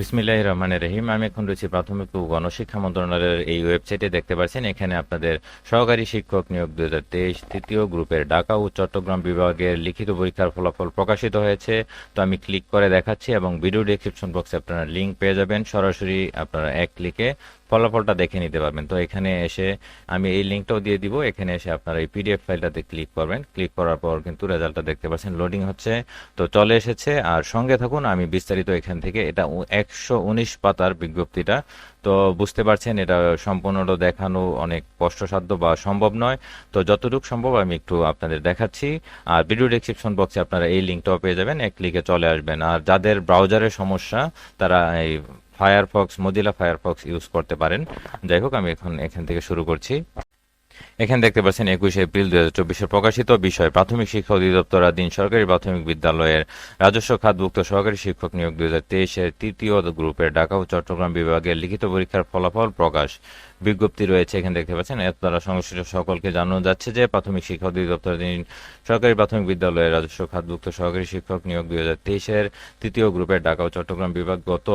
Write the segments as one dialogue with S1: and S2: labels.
S1: বিসমিল্লাহ রহমান রহিম। আমি এখন রয়েছি প্রাথমিক ও গণশিক্ষা মন্ত্রণালয়ের এই ওয়েবসাইটে দেখতে পাচ্ছেন, এখানে আপনাদের সহকারী শিক্ষক নিয়োগ দু হাজার তেইশ তৃতীয় গ্রুপের ঢাকা ও চট্টগ্রাম বিভাগের লিখিত পরীক্ষার ফলাফল প্রকাশিত হয়েছে। তো আমি ক্লিক করে দেখাচ্ছি এবং ভিডিও ডিসক্রিপশন বক্সে আপনারা লিঙ্ক পেয়ে যাবেন। সরাসরি আপনারা এক ক্লিকে ফলাফলটা দেখে নিতে পারবেন। তো এখানে এসে আমি এই লিঙ্কটাও দিয়ে দিব। এখানে এসে আপনারা এই পিডিএফ ফাইলটাতে ক্লিক করবেন। ক্লিক করার পর কিন্তু রেজাল্টটা দেখতে পাচ্ছেন, লোডিং হচ্ছে। তো চলে এসেছে। আর সঙ্গে থাকুন, আমি বিস্তারিত এখান থেকে, এটা একশো উনিশ পাতার বিজ্ঞপ্তিটা। তো বুঝতে পারছেন, এটা সম্পূর্ণটা দেখানো অনেক কষ্টসাধ্য বা সম্ভব নয়। তো যতটুকু সম্ভব আমি একটু আপনাদের দেখাচ্ছি। আর ভিডিও ডেসক্রিপশন বক্সে আপনারা এই লিঙ্কটাও পেয়ে যাবেন। এক ক্লিকে চলে আসবেন। আর যাদের ব্রাউজারের সমস্যা, তারা এই ফায়ারফক্স মজিলা ফায়ারফক্স ইউজ করতে পারেন। যাই হোক আমি এখন এখান থেকে শুরু করছি। এখানে দেখতে পাচ্ছেন একুশে এপ্রিল দুই হাজার চব্বিশে প্রকাশিত বিষয়, প্রাথমিক শিক্ষা অধিদপ্তর আধীন সরকারি প্রাথমিক বিদ্যালয়ের রাজস্ব খাতভুক্ত সহকারী শিক্ষক নিয়োগ দুই হাজার তেইশের তৃতীয় গ্রুপের ঢাকা ও চট্টগ্রাম বিভাগের লিখিত পরীক্ষার ফলাফল প্রকাশ। বিজ্ঞপ্তি রয়েছে এখানে দেখতে পাচ্ছেন। এর দ্বারা সংশ্লিষ্ট সকলকে জানানো যাচ্ছে যে প্রাথমিক শিক্ষা অধিদপ্তরাধীন সরকারি প্রাথমিক বিদ্যালয়ের রাজস্ব খাতভুক্ত সহকারী শিক্ষক নিয়োগ দুই হাজার তেইশের তৃতীয় গ্রুপের ঢাকা ও চট্টগ্রাম বিভাগ গত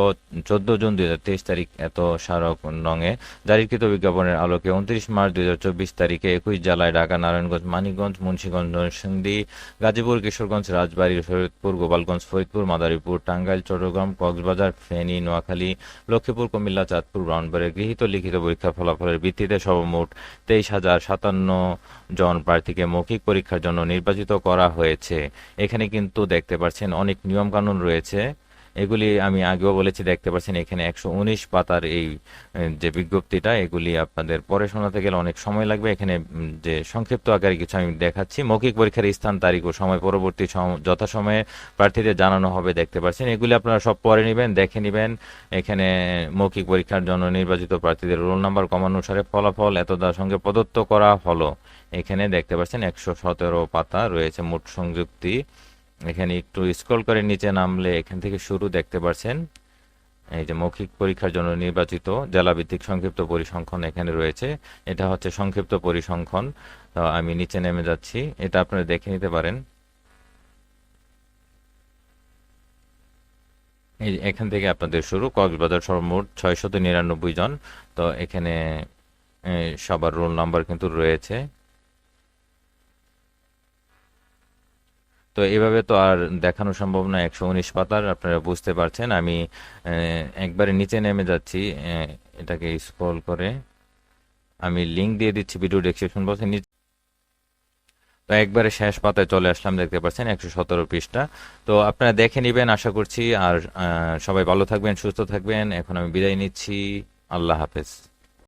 S1: চোদ্দ জুন দুই হাজার তেইশ তারিখ এত স্মারক নঙে জারিকৃত বিজ্ঞাপনের আলোকে উনত্রিশ মার্চ দুই হাজার চব্বিশ তারিখে একুশ জেলায় ঢাকা, নারায়ণগঞ্জ, মানিকগঞ্জ, মুন্সীগঞ্জ, নরসিংদী, গাজীপুর, কিশোরগঞ্জ, রাজবাড়ী শরীয়তপুর গোপালগঞ্জ, ফরিদপুর, মাদারীপুর, টাঙ্গাইল, চট্টগ্রাম, কক্সবাজার, ফেনী, নোয়াখালী, লক্ষ্মীপুর, কুমিল্লা, চাঁদপুর ব্রাউনবাড়ে গৃহীত লিখিত পরীক্ষার ফলাফলের ভিত্তিতে সর্বমোট তেইশ হাজার সাতান্ন জন প্রার্থীকে মৌখিক পরীক্ষার জন্য নির্বাচিত করা হয়েছে। এখানে কিন্তু দেখতে পাচ্ছেন অনেক নিয়মকানুন রয়েছে। এগুলি আমি আগেও বলেছি, দেখতে পাচ্ছেন এখানে একশো উনিশ পাতার এই যে বিজ্ঞপ্তিটা, এগুলি আপনাদের পরে শোনাতে গেলে অনেক সময় লাগবে। এখানে যে সংক্ষিপ্ত আকারে কিছু আমি দেখাচ্ছি। মৌখিক পরীক্ষার স্থান, তারিখ ও সময়, পরবর্তী সম- যথাসময়ে প্রার্থীদের জানানো হবে, দেখতে পাচ্ছেন। এগুলি আপনারা সব পরে নেবেন, দেখে নেবেন। এখানে, মৌখিক পরীক্ষার জন্য নির্বাচিত প্রার্থীদের রোল নাম্বার কমানুসারে ফলাফল এতদার সঙ্গে প্রদত্ত করা হলো। এখানে দেখতে পাচ্ছেন একশো সতেরো পাতা রয়েছে মোট সংযুক্তি। এখানে একটু স্ক্রল করে নিচে নামলে এখান থেকে শুরু দেখতে পাচ্ছেন এই যে মৌখিক পরীক্ষার জন্য নির্বাচিত জেলাভিত্তিক সংক্ষিপ্ত পরিসংখ্যান এখানে রয়েছে। এটা হচ্ছে সংক্ষিপ্ত পরিসংখ্যান। আমি নিচে নেমে যাচ্ছি। এটা আপনারা দেখে নিতে পারেন। এই এখান থেকে আপনাদের শুরু। কক্সবাজার সর্বমোট ছয়শত নিরানব্বই জন। তো এখানে সবার রোল নাম্বার কিন্তু রয়েছে। তো এভাবে তো আর দেখানো সম্ভব না একশো উনিশ পাতার, আপনারা বুঝতে পারছেন। আমি একবারে নিচে নেমে যাচ্ছি এটাকে স্ক্রল করে। আমি লিঙ্ক দিয়ে দিচ্ছি ভিডিও ডেসক্রিপশন বক্সে নিচে তো একবারে শেষ পাতায় চলে আসলাম, দেখতে পাচ্ছেন একশো সতেরো পৃষ্ঠা। তো আপনারা দেখে নেবেন, আশা করছি। আর সবাই ভালো থাকবেন, সুস্থ থাকবেন। এখন আমি বিদায় নিচ্ছি। আল্লাহ হাফেজ।